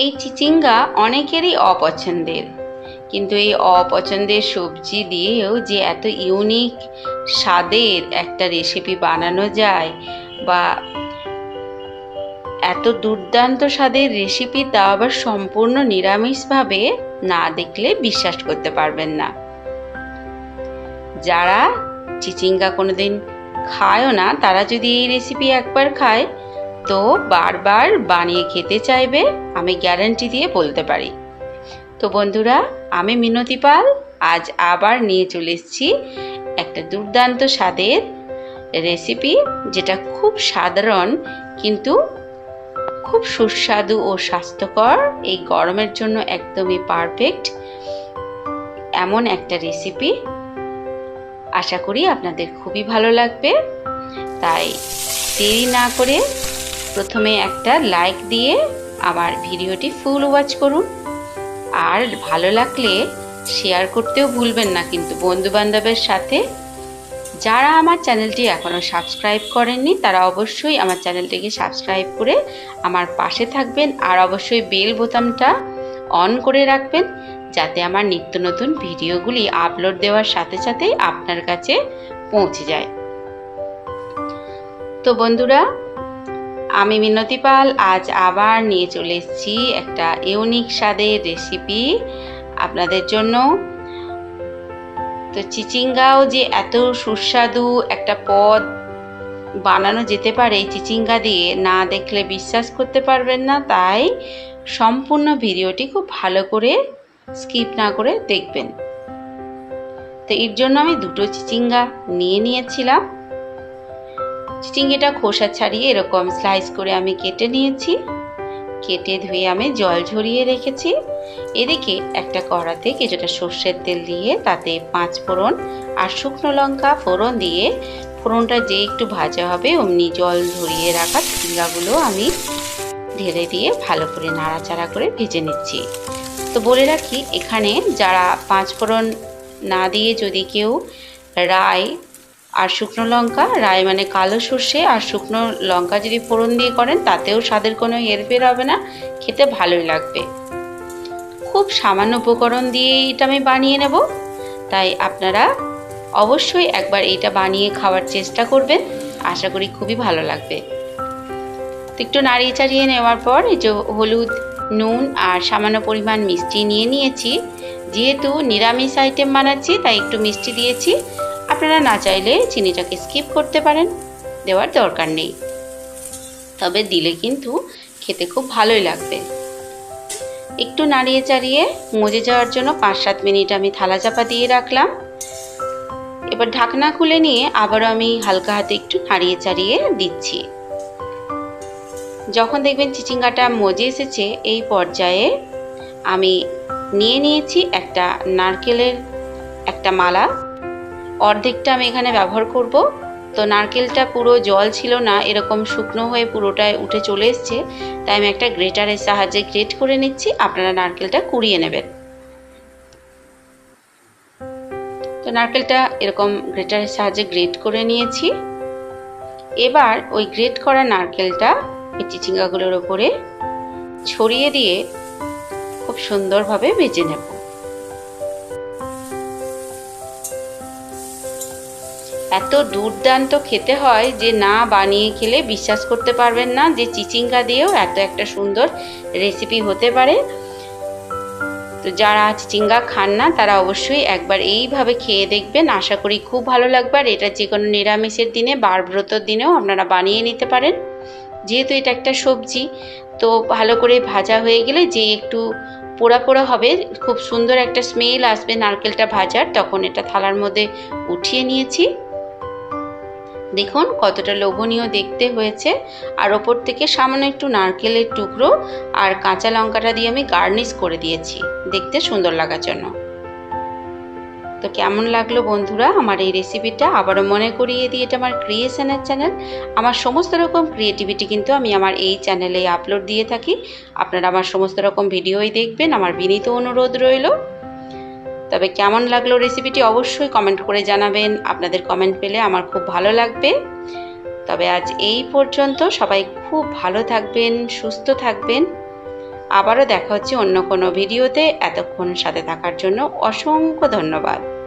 এই চিচিঙ্গা অনেকেরই অপছন্দের। কিন্তু এই অপছন্দের সবজি দিয়েও যে এত ইউনিক স্বাদের একটা রেসিপি বানানো যায় বা এত দুর্দান্ত স্বাদের রেসিপি তা আবার সম্পূর্ণ নিরামিষভাবে না দেখলে বিশ্বাস করতে পারবেন না। যারা চিচিঙ্গা কোনোদিন খায়ও না, তারা যদি এই রেসিপি একবার খায় তো বারবার বানিয়ে খেতে চাইবে, আমি গ্যারান্টি দিয়ে বলতে পারি। তো বন্ধুরা, আমি মিনতি পাল, আজ আবার নিয়ে চলে এসেছি একটা দুর্দান্ত স্বাদের রেসিপি যেটা খুব সাধারণ কিন্তু খুব সুস্বাদু ও স্বাস্থ্যকর। এই গরমের জন্য একদমই পারফেক্ট এমন একটা রেসিপি আশা করি আপনাদের খুবই ভালো লাগবে। তাই দেরি না করে প্রথমে একটা লাইক দিয়ে আমার ভিডিওটি ফুল ওয়াচ করুন। আর ভালো লাগলে শেয়ার করতেও ভুলবেন না কিন্তু বন্ধু বান্ধবের সাথে। যারা আমার চ্যানেলটি এখনও সাবস্ক্রাইব করেননি, তারা অবশ্যই আমার চ্যানেলটিকে সাবস্ক্রাইব করে আমার পাশে থাকবেন। আর অবশ্যই বেল বোতামটা অন করে রাখবেন, যাতে আমার নিত্য নতুন ভিডিওগুলি আপলোড দেওয়ার সাথে সাথেই আপনার কাছে পৌঁছে যায়। তো বন্ধুরা আমি মিনতি পাল, আজ আবার নিয়ে চলে এসেছি একটা ইউনিক স্বাদের রেসিপি আপনাদের জন্য। তো চিচিঙ্গাও যে এত সুস্বাদু একটা পদ বানানো যেতে পারে চিচিঙ্গা দিয়ে, না দেখলে বিশ্বাস করতে পারবেন না, তাই সম্পূর্ণ ভিডিওটি খুব ভালো করে স্কিপ না করে দেখবেন। তো এর জন্য আমি দুটো চিচিঙ্গা নিয়ে নিয়েছিলাম। চিচিঙ্গিটা খোসা ছাড়িয়ে এরকম স্লাইস করে আমি কেটে নিয়েছি। কেটে ধুয়ে আমি জল ঝরিয়ে রেখেছি। এদিকে একটা কড়াতে কিছুটা সর্ষের তেল দিয়ে তাতে পাঁচ ফোড়ন আর শুকনো লঙ্কা ফোড়ন দিয়ে ফোড়নটা যে একটু ভাজা হবে অমনি জল ঝরিয়ে রাখা চিচিঙ্গাগুলো আমি ঢেলে দিয়ে ভালো করে নাড়াচাড়া করে ভেজে নিচ্ছি। তো বলে রাখি, এখানে যারা পাঁচ ফোড়ন না দিয়ে যদি কেউ রায় আর শুকনো লঙ্কা রায় মানে কালো সর্ষে, আর শুকনো লঙ্কা যদি ফোড়ন দিয়ে করেন, তাতেও স্বাদের কোনো হেরফের হবে না, খেতে ভালোই লাগবে। খুব সামান্য উপকরণ দিয়ে এটা আমি বানিয়ে নেব। তাই আপনারা অবশ্যই একবার এটা বানিয়ে খাওয়ার চেষ্টা করবেন। আশা করি খুবই ভালো লাগবে। একটু নাড়িয়ে চাড়িয়ে নেওয়ার পর এই যে হলুদ, নুন আর সামান্য পরিমাণ মিষ্টি নিয়ে নিয়েছি। যেহেতু নিরামিষ আইটেম বানাচ্ছি, তাই একটু মিষ্টি দিয়েছি। আপনারা না চাইলে চিনিটাকে স্কিপ করতে পারেন, দেওয়ার দরকার নেই। তবে দিলে কিন্তু খেতে খুব ভালোই লাগবে। একটু নাড়িয়ে চাড়িয়ে মজে যাওয়ার জন্য পাঁচ সাত মিনিট আমি থালা চাপা দিয়ে রাখলাম। এবার ঢাকনা খুলে নিয়ে আবারও আমি হালকা হাতে একটু নাড়িয়ে চাড়িয়ে দিচ্ছি। যখন দেখবেন চিচিঙ্গাটা মজে এসেছে, এই পর্যায়ে আমি নিয়ে নিয়েছি একটা নারকেলের একটা মালা। অর্ধেকটা আমি এখানে ব্যবহার করব। তো নারকেলটা পুরো জল ছিল না, এরকম শুকনো হয়ে পুরোটায় উঠে চলে এসছে। তাই আমি একটা গ্রেটারের সাহায্যে গ্রেট করে নিচ্ছি, আপনারা নারকেলটা কুড়িয়ে নেবেন। তো নারকেলটা এরকম গ্রেটারের সাহায্যে গ্রেট করে নিয়েছি। এবার ওই গ্রেট করা নারকেলটা এই চিচিঙ্গাগুলোর ওপরে ছড়িয়ে দিয়ে খুব সুন্দরভাবে বেজে নেব। এত দুর্দান্ত খেতে হয় যে না বানিয়ে খেলে বিশ্বাস করতে পারবেন না যে চিচিঙ্গা দিয়েও এত একটা সুন্দর রেসিপি হতে পারে। তো যারা চিচিঙ্গা খান না, তারা অবশ্যই একবার এইভাবে খেয়ে দেখবেন। আশা করি খুব ভালো লাগবে আর এটা যে কোনো নিরামিষের দিনে, বারব্রতর দিনেও আপনারা বানিয়ে নিতে পারেন। যেহেতু এটা একটা সবজি, তো ভালো করে ভাজা হয়ে গেলে যে একটু পোড়া পোড়া হবে, খুব সুন্দর একটা স্মেল আসবে নারকেলটা ভাজার, তখন এটা থালার মধ্যে উঠিয়ে নিয়েছি। দেখুন কতটা লোভনীয় দেখতে হয়েছে। আর ওপর থেকে সামান্য একটু নারকেলের টুকরো আর কাঁচা লঙ্কাটা দিয়ে আমি গার্নিশ করে দিয়েছি। দেখতে সুন্দর লাগার জন্য। তো কেমন লাগল বন্ধুরা আমার এই রেসিপিটা? আবারও মনে করিয়ে দিই, এটা আমার ক্রিয়েশনের চ্যানেল আমার সমস্ত রকম ক্রিয়েটিভিটি কিন্তু আমি আমার এই চ্যানেলে আপলোড দিয়ে থাকি। আপনারা আমার সমস্ত রকম ভিডিওই দেখবেন। আমার বিনীত অনুরোধ রইল। তবে কেমন লাগল রেসিপিটি অবশ্যই কমেন্ট করে জানাবেন। আপনাদের কমেন্ট পেলে আমার খুব ভালো লাগবে। তবে আজ এই পর্যন্ত সবাই খুব ভালো থাকবেন, সুস্থ থাকবেন। আবারও দেখা হচ্ছে অন্য কোনো ভিডিওতে এতক্ষণ সাথে থাকার জন্য অসংখ্য ধন্যবাদ।